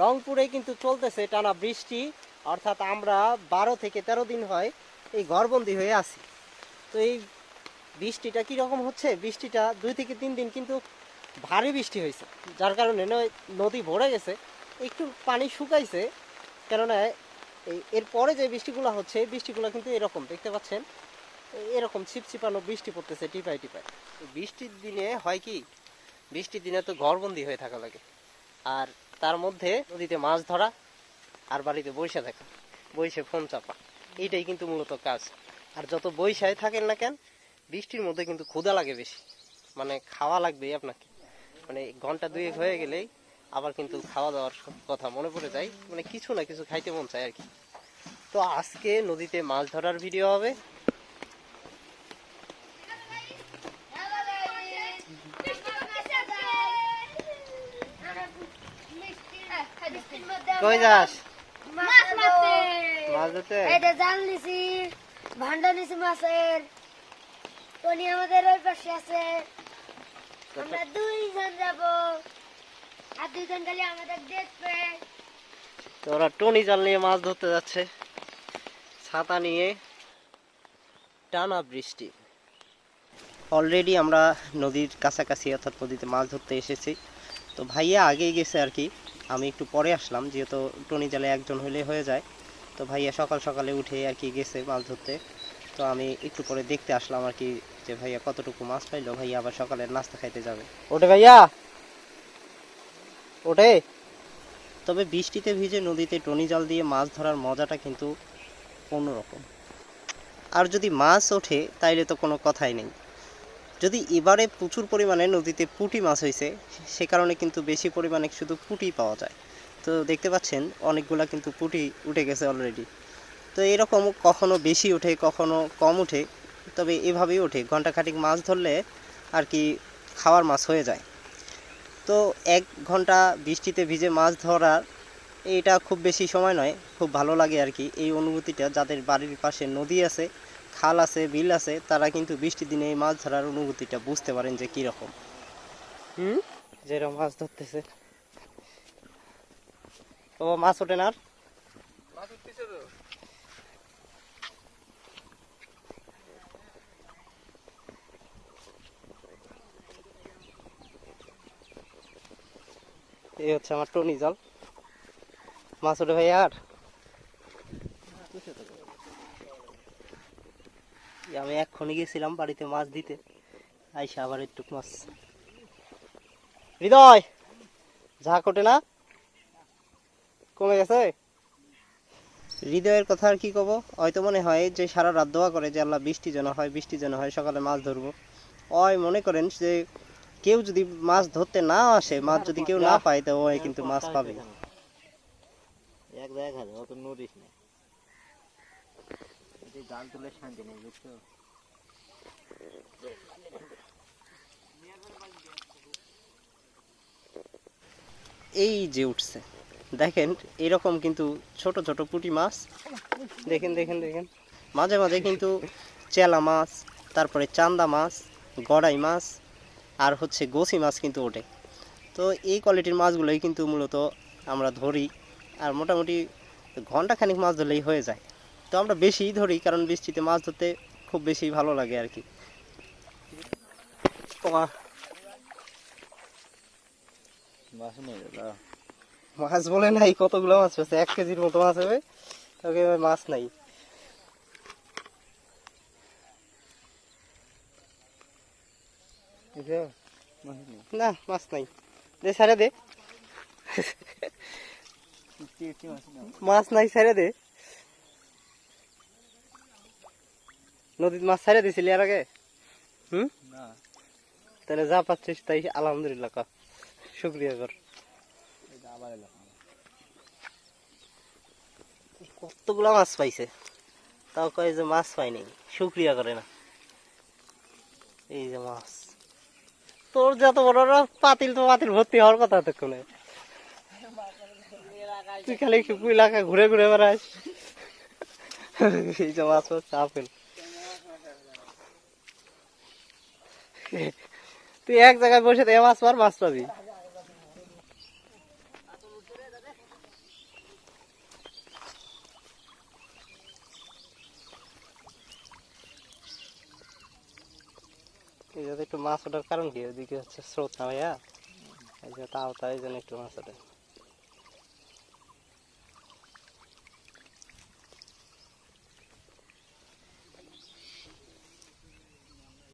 রংপুরে কিন্তু চলতেছে টানা বৃষ্টি, অর্থাৎ আমরা বারো থেকে তেরো দিন হয় এই ঘরবন্দি হয়ে আছি। তো এই বৃষ্টিটা কীরকম হচ্ছে? বৃষ্টিটা দুই থেকে তিন দিন কিন্তু ভারী বৃষ্টি হয়েছে, যার কারণে নদী ভরে গেছে, একটু পানি শুকাইছে, কেননা এই এরপরে যে বৃষ্টিগুলো হচ্ছে, এই বৃষ্টিগুলো কিন্তু এরকম, দেখতে পাচ্ছেন? এরকম ছিপছিপানো বৃষ্টি পড়তেছে টিপাই টিপাই বৃষ্টির দিনে হয় কি? বৃষ্টির দিনে তো ঘরবন্দি হয়ে থাকা লাগে। আর তার মধ্যে নদীতে মাছ ধরা আর বাড়িতে বসে থাকা বসে ফোন চাপা। এইটাই কিন্তু মূলত কাজ। আর যত বৈশায় থাকেন না কেন, বৃষ্টির মধ্যে কিন্তু ক্ষুধা লাগে বেশি। মানে খাওয়া লাগবেই আপনাকে। মানে ঘণ্টা দুয়েক হয়ে গেলেই আবার কিন্তু খাওয়া দাওয়ার কথা মনে পড়ে যায়। মানে কিছু না কিছু খাইতে মন চায় আর কি। তো আজকে নদীতে মাছ ধরার ভিডিও হবে। কই যাস? মাছ মারতে। মাছ ধরতে? এটা জাল নিছি ভান্ডা নিছি মাছের। টনি আমাদের ওই পাশে আছে। আমরা দুইজন যাব। আর দুইজন খালি আমাদের দেখবে। তো ওরা টনি জাল নিয়ে মাছ ধরতে যাচ্ছে। ছাতা নিয়ে টানা বৃষ্টি। অলরেডি আমরা নদীর কাছাকাছি অর্থাৎ নদীতে মাছ ধরতে এসেছি। তো ভাইয়া আগেই গেছে আর কি। আমি একটু পরে আসলাম যেহেতু টনি জালে একজন হলে হয়ে যায়। তো ভাইয়া সকাল সকালে উঠে আর কি গেছে মাছ ধরতে। তো আমি একটু পরে দেখতে আসলাম আর কি যে ভাইয়া কতটুকু মাছ পাইলো ভাইয়া আবার সকালে নাস্তা খাইতে যাবে। ওটে ভাইয়া। ওটে তবে বৃষ্টিতে ভিজে নদীতে টনি জাল দিয়ে মাছ ধরার মজাটা কিন্তু অন্যরকম। আর যদি মাছ ওঠে তাইলে তো কোনো কথাই নেই। যদি এবারে প্রচুর পরিমাণে নদীতে পুঁটি মাছ হয়েছে, সে কারণে কিন্তু বেশি পরিমাণে শুধু পুঁটি পাওয়া যায়। তো দেখতে পাচ্ছেন, অনেকগুলা কিন্তু পুঁটি উঠে গেছে অলরেডি তো এরকম কখনো বেশি ওঠে, কখনো কম ওঠে, তবে এভাবেই ওঠে। ঘণ্টা খাটিক মাছ ধরলে আর কি খাওয়ার মাছ হয়ে যায়। তো এক ঘণ্টা বৃষ্টিতে ভিজে মাছ ধরার এটা খুব বেশি সময় নয়, খুব ভালো লাগে আর কি। এই অনুভূতিটা যাদের বাড়ির পাশে নদী আছে খাল আছে বিল আছে তারা কিন্তু বৃষ্টির দিনে এই মাছ ধরার অনুভূতিটা বুঝতে পারেন যে কীরকম। হুম? যেরকম মাছ ধরতেছে। ও মাছ ওঠে না আর? এই হচ্ছে আমার টনি জল। মাছ ওঠে ভাই আর? আমি এক্ষুনি গেছিলাম বাড়িতে মাছ দিতে। আইসা আবার একটু মাছ। হৃদয়, ঝাঁক ওঠে না? কমে গেছে? হৃদয়ের কথা আর কি কব? হয়তো মনে হয় যে সারা রাত দোয়া করে যে আল্লাহ বৃষ্টি যেন হয়, বৃষ্টি যেন হয়, সকালে মাছ ধরবো। ওই মনে করেন যে কেউ যদি মাছ ধরতে না আসে, মাছ যদি কেউ না পায়, তো ওই কিন্তু মাছ পাবে এক দেখা যায় অত নড়িস না জাল তুলে শান্তি নেই, বুঝছ? এই যে উঠছে। দেখেন, এরকম কিন্তু ছোট ছোট পুঁটি মাছ। দেখেন দেখেন দেখেন। মাঝে মাঝে কিন্তু চেলা মাছ, তারপরে চান্দা মাছ, গড়াই মাছ, আর হচ্ছে গোসি মাছ কিন্তু ওঠে। তো এই কোয়ালিটির মাছগুলোই কিন্তু মূলত আমরা ধরি, আর মোটামুটি ঘণ্টা খানিক মাছ ধরলেই হয়ে যায়। তো আমরা বেশিই ধরি, কারণ বৃষ্টিতে মাছ ধরতে খুব বেশি ভালো লাগে আর কি। মাছ বলে নাই কতগুলো মাছ পেয়েছে এক কেজির মতো মাছ হবে তোকে মাছ নাই। না মাছ নাই। দে ছেড়ে দে। মাছ নাই? ছেড়ে দে। নদীত মাছ ছেড়ে দিছিলি আর আগে? হুম? তাহলে যা পাচ্ছিস তাই আলহামদুলিল্লাহ শুক্রিয়া কর। কতগুলা মাছ পাইছে? তাও কয় যে মাছ পাইনি শুক্রিয়া করে না। এই যে মাছ। তোর যত বড় পাতিল তো পাতিল ভর্তি হওয়ার কথা এতক্ষণে। তুই খালি এলাকা ঘুরে ঘুরে বেড়াস। এই যে মাছ আপেল। তুই এক জায়গায় বসে দিয়ে মাছ মার মাছ পাবি। এই যে একটু মাছ ওঠার কারণ কি? ওইদিকে হচ্ছে স্রোত না ভাইয়া? এই যে তাও তাই জন্য একটু মাছ ওঠে।